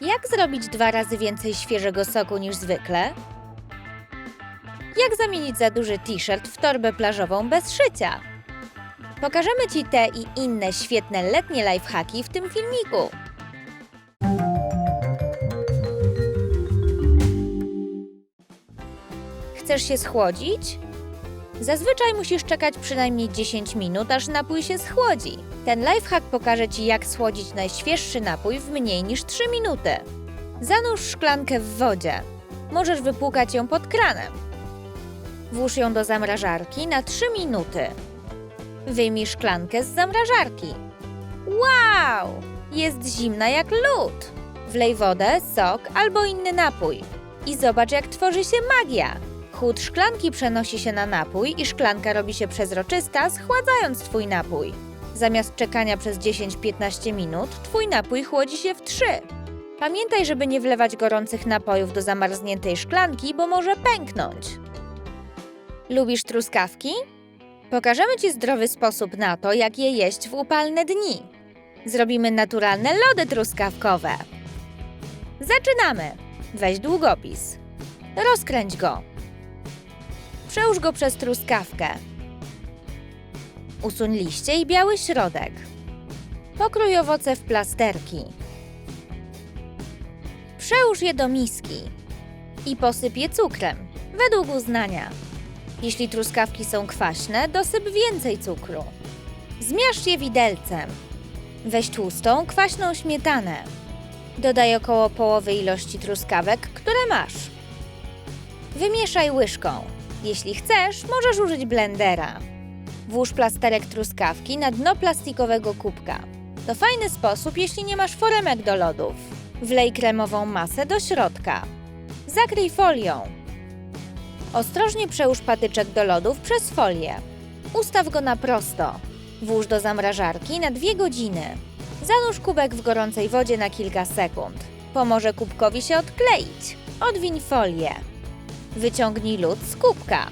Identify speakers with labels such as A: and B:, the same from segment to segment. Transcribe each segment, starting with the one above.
A: Jak zrobić dwa razy więcej świeżego soku niż zwykle? Jak zamienić za duży t-shirt w torbę plażową bez szycia? Pokażemy Ci te i inne świetne letnie lifehacki w tym filmiku. Chcesz się schłodzić? Zazwyczaj musisz czekać przynajmniej 10 minut, aż napój się schłodzi. Ten lifehack pokaże Ci, jak schłodzić najświeższy napój w mniej niż 3 minuty. Zanurz szklankę w wodzie. Możesz wypłukać ją pod kranem. Włóż ją do zamrażarki na 3 minuty. Wyjmij szklankę z zamrażarki. Wow! Jest zimna jak lód. Wlej wodę, sok albo inny napój. I zobacz, jak tworzy się magia. Chłód szklanki przenosi się na napój i szklanka robi się przezroczysta, schładzając Twój napój. Zamiast czekania przez 10-15 minut, Twój napój chłodzi się w 3. Pamiętaj, żeby nie wlewać gorących napojów do zamarzniętej szklanki, bo może pęknąć. Lubisz truskawki? Pokażemy Ci zdrowy sposób na to, jak je jeść w upalne dni. Zrobimy naturalne lody truskawkowe. Zaczynamy! Weź długopis. Rozkręć go. Przełóż go przez truskawkę. Usuń liście i biały środek. Pokrój owoce w plasterki. Przełóż je do miski i posyp je cukrem, według uznania. Jeśli truskawki są kwaśne, dosyp więcej cukru. Zmiażdż je widelcem. Weź tłustą, kwaśną śmietanę. Dodaj około połowy ilości truskawek, które masz. Wymieszaj łyżką. Jeśli chcesz, możesz użyć blendera. Włóż plasterek truskawki na dno plastikowego kubka. To fajny sposób, jeśli nie masz foremek do lodów. Wlej kremową masę do środka. Zakryj folią. Ostrożnie przełóż patyczek do lodów przez folię. Ustaw go na prosto. Włóż do zamrażarki na 2 godziny. Zanurz kubek w gorącej wodzie na kilka sekund. Pomoże kubkowi się odkleić. Odwiń folię. Wyciągnij lód z kubka.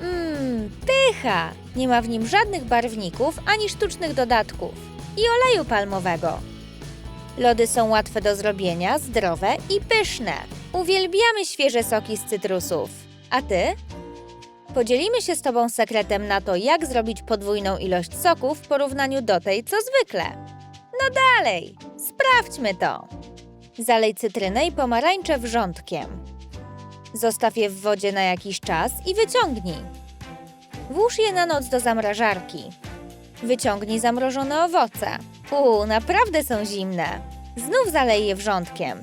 A: Mmm, pycha! Nie ma w nim żadnych barwników ani sztucznych dodatków. I oleju palmowego. Lody są łatwe do zrobienia, zdrowe i pyszne. Uwielbiamy świeże soki z cytrusów. A ty? Podzielimy się z Tobą sekretem na to, jak zrobić podwójną ilość soku w porównaniu do tej, co zwykle. No dalej, sprawdźmy to. Zalej cytrynę i pomarańcze wrzątkiem. Zostaw je w wodzie na jakiś czas i wyciągnij. Włóż je na noc do zamrażarki. Wyciągnij zamrożone owoce. Uuu, naprawdę są zimne. Znów zalej je wrzątkiem.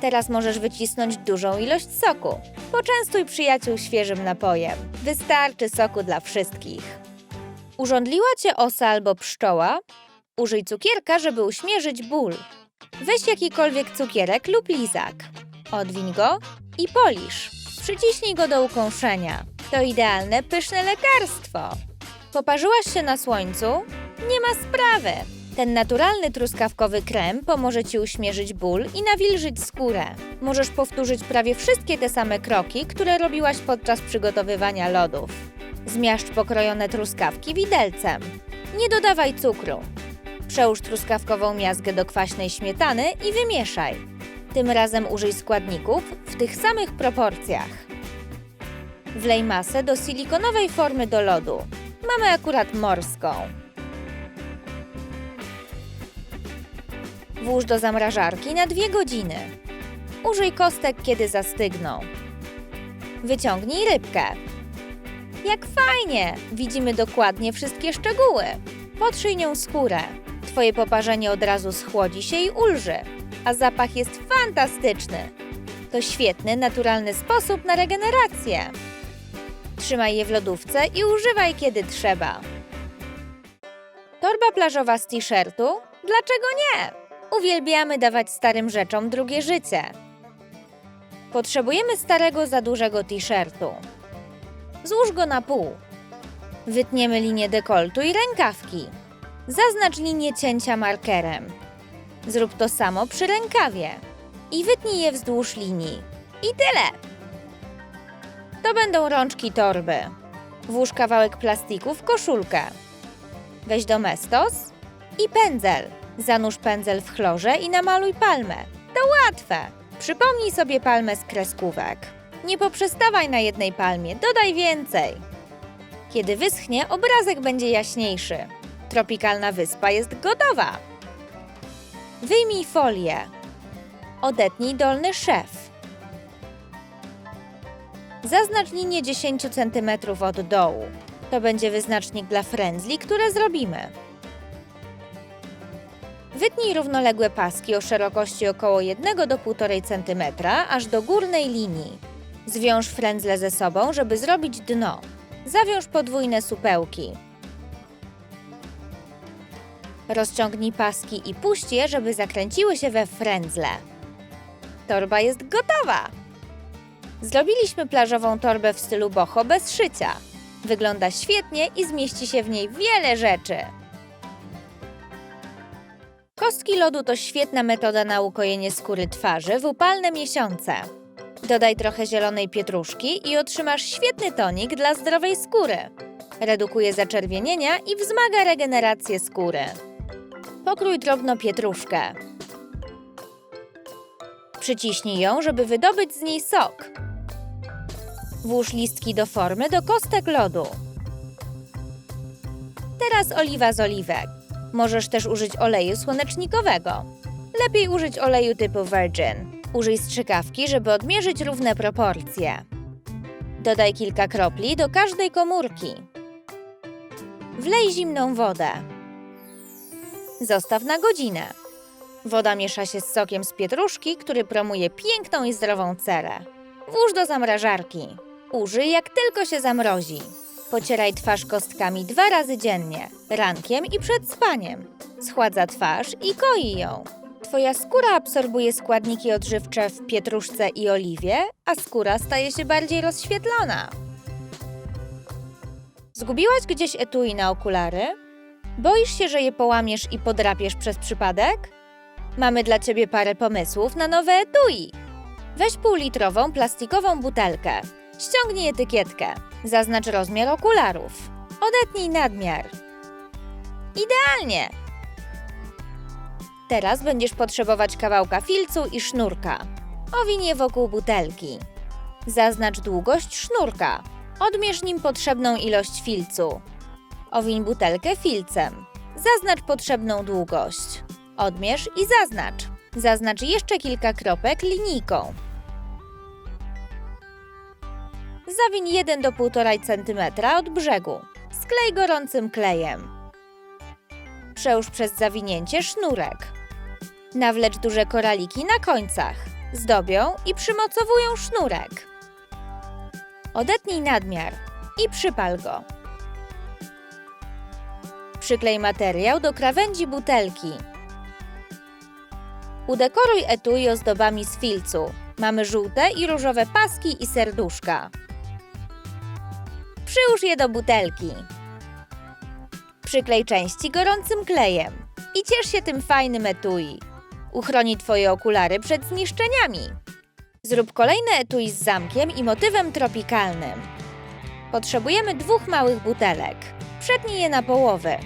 A: Teraz możesz wycisnąć dużą ilość soku. Poczęstuj przyjaciół świeżym napojem. Wystarczy soku dla wszystkich. Urządliła cię osa albo pszczoła? Użyj cukierka, żeby uśmierzyć ból. Weź jakikolwiek cukierek lub lizak. Odwiń go i polisz. Przyciśnij go do ukąszenia. To idealne, pyszne lekarstwo. Poparzyłaś się na słońcu? Nie ma sprawy. Ten naturalny truskawkowy krem pomoże Ci uśmierzyć ból i nawilżyć skórę. Możesz powtórzyć prawie wszystkie te same kroki, które robiłaś podczas przygotowywania lodów. Zmiażdż pokrojone truskawki widelcem. Nie dodawaj cukru. Przełóż truskawkową miazgę do kwaśnej śmietany i wymieszaj. Tym razem użyj składników w tych samych proporcjach. Wlej masę do silikonowej formy do lodu. Mamy akurat morską. Włóż do zamrażarki na 2 godziny. Użyj kostek, kiedy zastygną. Wyciągnij rybkę. Jak fajnie! Widzimy dokładnie wszystkie szczegóły. Potrzyj nią skórę. Twoje poparzenie od razu schłodzi się i ulży, a zapach jest fantastyczny. To świetny, naturalny sposób na regenerację. Trzymaj je w lodówce i używaj kiedy trzeba. Torba plażowa z t-shirtu? Dlaczego nie? Uwielbiamy dawać starym rzeczom drugie życie. Potrzebujemy starego za dużego t-shirtu. Złóż go na pół. Wytniemy linię dekoltu i rękawki. Zaznacz linię cięcia markerem. Zrób to samo przy rękawie. I wytnij je wzdłuż linii. I tyle. To będą rączki torby. Włóż kawałek plastiku w koszulkę. Weź domestos i pędzel. Zanurz pędzel w chlorze i namaluj palmę. To łatwe. Przypomnij sobie palmę z kreskówek. Nie poprzestawaj na jednej palmie, dodaj więcej. Kiedy wyschnie, obrazek będzie jaśniejszy. Tropikalna wyspa jest gotowa. Wyjmij folię. Odetnij dolny szef. Zaznacz linię 10 cm od dołu. To będzie wyznacznik dla frędzli, które zrobimy. Wytnij równoległe paski o szerokości około 1 do 1,5 cm aż do górnej linii. Zwiąż frędzle ze sobą, żeby zrobić dno. Zawiąż podwójne supełki. Rozciągnij paski i puść je, żeby zakręciły się we frędzle. Torba jest gotowa! Zrobiliśmy plażową torbę w stylu boho bez szycia. Wygląda świetnie i zmieści się w niej wiele rzeczy. Kostki lodu to świetna metoda na ukojenie skóry twarzy w upalne miesiące. Dodaj trochę zielonej pietruszki i otrzymasz świetny tonik dla zdrowej skóry. Redukuje zaczerwienienia i wzmaga regenerację skóry. Pokrój drobno pietruszkę. Przyciśnij ją, żeby wydobyć z niej sok. Włóż listki do formy do kostek lodu. Teraz oliwa z oliwek. Możesz też użyć oleju słonecznikowego. Lepiej użyć oleju typu virgin. Użyj strzykawki, żeby odmierzyć równe proporcje. Dodaj kilka kropli do każdej komórki. Wlej zimną wodę. Zostaw na godzinę. Woda miesza się z sokiem z pietruszki, który promuje piękną i zdrową cerę. Włóż do zamrażarki. Użyj jak tylko się zamrozi. Pocieraj twarz kostkami dwa razy dziennie, rankiem i przed spaniem. Schładza twarz i koi ją. Twoja skóra absorbuje składniki odżywcze w pietruszce i oliwie, a skóra staje się bardziej rozświetlona. Zgubiłaś gdzieś etui na okulary? Boisz się, że je połamiesz i podrapiesz przez przypadek? Mamy dla ciebie parę pomysłów na nowe etui. Weź półlitrową plastikową butelkę. Ściągnij etykietkę. Zaznacz rozmiar okularów. Odetnij nadmiar. Idealnie! Teraz będziesz potrzebować kawałka filcu i sznurka. Owiń je wokół butelki. Zaznacz długość sznurka. Odmierz nim potrzebną ilość filcu. Owiń butelkę filcem. Zaznacz potrzebną długość. Odmierz i zaznacz. Zaznacz jeszcze kilka kropek linijką. Zawiń 1 do 1,5 cm od brzegu. Sklej gorącym klejem. Przełóż przez zawinięcie sznurek. Nawlecz duże koraliki na końcach. Zdobią i przymocowują sznurek. Odetnij nadmiar i przypal go. Przyklej materiał do krawędzi butelki. Udekoruj etui ozdobami z filcu. Mamy żółte i różowe paski i serduszka. Przyłóż je do butelki. Przyklej części gorącym klejem i ciesz się tym fajnym etui. Uchroni Twoje okulary przed zniszczeniami. Zrób kolejne etui z zamkiem i motywem tropikalnym. Potrzebujemy dwóch małych butelek. Przetnij je na połowę.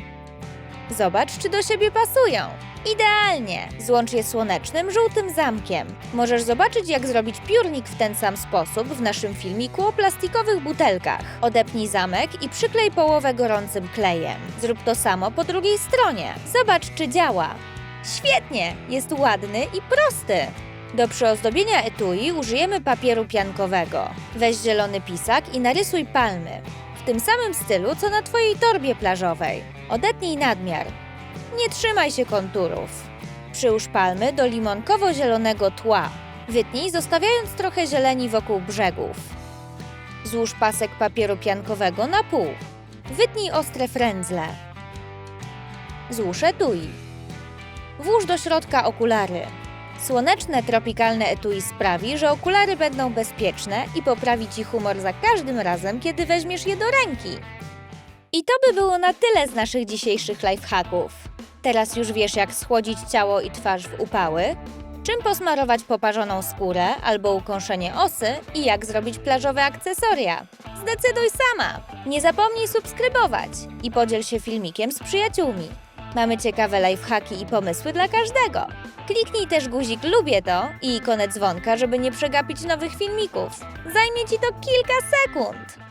A: Zobacz, czy do siebie pasują. Idealnie! Złącz je słonecznym, żółtym zamkiem. Możesz zobaczyć, jak zrobić piórnik w ten sam sposób w naszym filmiku o plastikowych butelkach. Odepnij zamek i przyklej połowę gorącym klejem. Zrób to samo po drugiej stronie. Zobacz, czy działa. Świetnie! Jest ładny i prosty. Do przyozdobienia etui użyjemy papieru piankowego. Weź zielony pisak i narysuj palmy. Tym samym stylu, co na Twojej torbie plażowej. Odetnij nadmiar. Nie trzymaj się konturów. Przyłóż palmy do limonkowo-zielonego tła. Wytnij, zostawiając trochę zieleni wokół brzegów. Złóż pasek papieru piankowego na pół. Wytnij ostre frędzle. Złóż etui. Włóż do środka okulary. Słoneczne, tropikalne etui sprawi, że okulary będą bezpieczne i poprawi Ci humor za każdym razem, kiedy weźmiesz je do ręki. I to by było na tyle z naszych dzisiejszych lifehacków. Teraz już wiesz, jak schłodzić ciało i twarz w upały, czym posmarować poparzoną skórę albo ukąszenie osy i jak zrobić plażowe akcesoria. Zdecyduj sama! Nie zapomnij subskrybować i podziel się filmikiem z przyjaciółmi. Mamy ciekawe lifehacki i pomysły dla każdego. Kliknij też guzik lubię to i ikonę dzwonka, żeby nie przegapić nowych filmików. Zajmie Ci to kilka sekund.